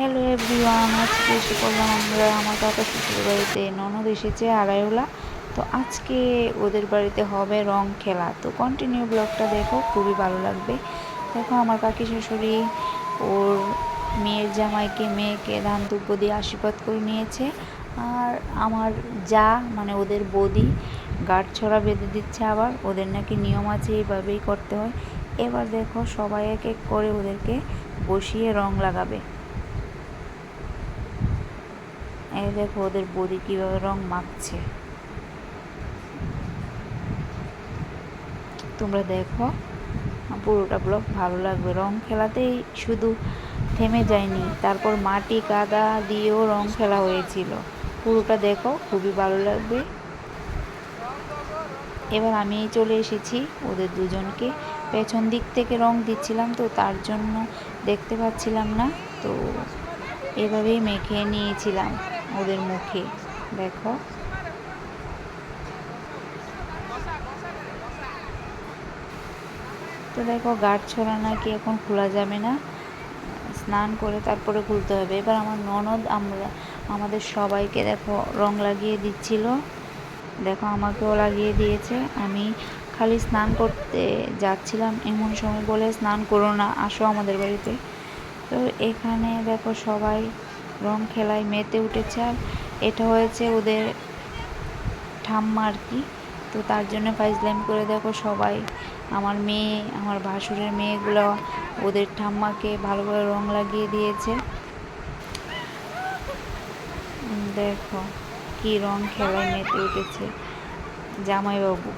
Hello everyone আজকে এসে পড়লাম আমরা আমার কাকা শ্বশুর বাড়িতে, ননদ এসেছে আড়াইওলা। তো আজকে ওদের বাড়িতে হবে রং খেলা। তো কন্টিনিউ ব্লগটা দেখো, খুবই ভালো লাগবে। দেখো আমার কাকি শাশুড়ি ওর মেয়ের জামাইকে, মেয়েকে ধান দুব্য দিয়ে আশীর্বাদ করে নিয়েছে। আর আমার যা মানে ওদের বদি গাঢ় ছড়া বেঁধে দিচ্ছে আবার, ওদের নাকি নিয়ম আছে, এইভাবেই করতে হয়। এবার দেখো সবাই এক এক করে ওদেরকে বসিয়ে রং লাগাবে। এই দেখো ওদের বদি কীভাবে রং মাখছে। তোমরা দেখো, পুরোটা ব্লক ভালো লাগবে। রং খেলাতেই শুধু থেমে যায়নি, তারপর মাটি কাদা দিয়েও রং খেলা হয়েছিল। পুরোটা দেখো, খুবই ভালো লাগবে। এবার আমি চলে এসেছি ওদের দুজনকে। পেছন দিক থেকে রং দিচ্ছিলাম তো, তার জন্য দেখতে পাচ্ছিলাম না, তো এভাবেই মেখে নিয়েছিলাম। ওদের মুখে, দেখো। তো দেখো, গাঢ় ছড়া নাকি এখন খোলা যাবে না। স্নান করে তারপরে খুলতে হবে। এবার আমার ননদ আমরা, আমাদের সবাইকে দেখো, রং লাগিয়ে দিচ্ছিল। দেখো, আমাকেও লাগিয়ে দিয়েছে। আমি খালি স্নান করতে যাচ্ছিলাম, এমন সময় বলে, স্নান করো না, আসো আমাদের বাড়িতে। তো এখানে দেখো সবাই রং খেলায় মেতে উঠেছে আর এটা হয়েছে ওদের ঠাম্মা আর কি। তো তার জন্য ফাইজলাম করে দেখো সবাই, আমার মেয়ে, আমার ভাসুরের মেয়েগুলো, ওদের ঠাম্মাকে ভালো করে রং লাগিয়ে দিয়েছে। দেখো কি রং খেলায় মেতে উঠেছে জামাইবাবু।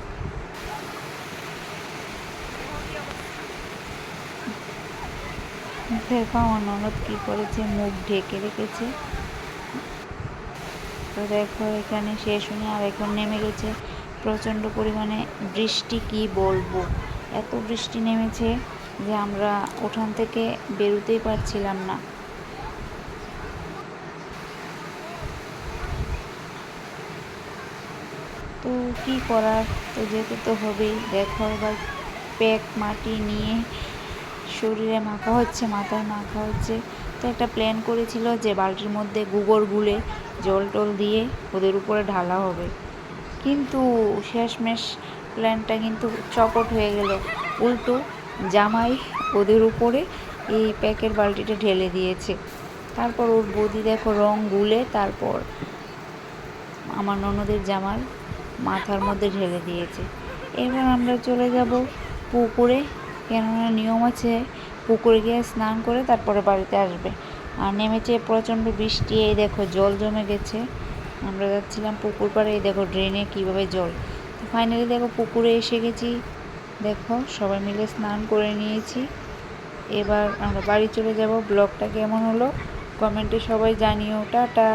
দেখো আমার ননদ কী করেছে? মুখ ঢেকে রেখেছে। তো দেখো, এখানে শেষ হয়ে আর এখন নেমে গেছে। প্রচণ্ড পরিমাণে বৃষ্টি, কি বলব? এত বৃষ্টি নেমেছে যে আমরা ওখান থেকে বেরোতেই পারছিলাম না। তো কি করার? তো যেতে তো হবেই। দেখো, এবার প্যাক মাটি নিয়ে শরীরে মাখা হচ্ছে, মাথায় মাখা হচ্ছে। তো একটা প্ল্যান করেছিল যে বালতির মধ্যে গোবর গুলে জল টল দিয়ে ওদের উপরে ঢালা হবে। কিন্তু শেষমেশ প্ল্যানটা কিন্তু চকট হয়ে গেল। উল্টো জামাই ওদের উপরে এই প্যাকের বালতিটা ঢেলে দিয়েছে। তারপর ওর বদি দেখো রং গুলে তারপর আমার ননদের জামার মাথার মধ্যে ঢেলে দিয়েছে। এবার আমরা চলে যাব পুকুরে কেননা নিয়ম আছে, পুকুরে গিয়ে স্নান করে তারপরে বাড়িতে আসবে। আর নেমেছে প্রচণ্ড বৃষ্টি, এই দেখো জল জমে গেছে। আমরা যাচ্ছিলাম পুকুর পাড়ে, এই দেখো ড্রেনে কীভাবে জল। তো ফাইনালি দেখো পুকুরে এসে গেছি। দেখো সবাই মিলে স্নান করে নিয়েছি। এবার আমরা বাড়ি চলে যাব। ব্লগটা কেমন হলো? কমেন্টে সবাই জানিও। টাটা!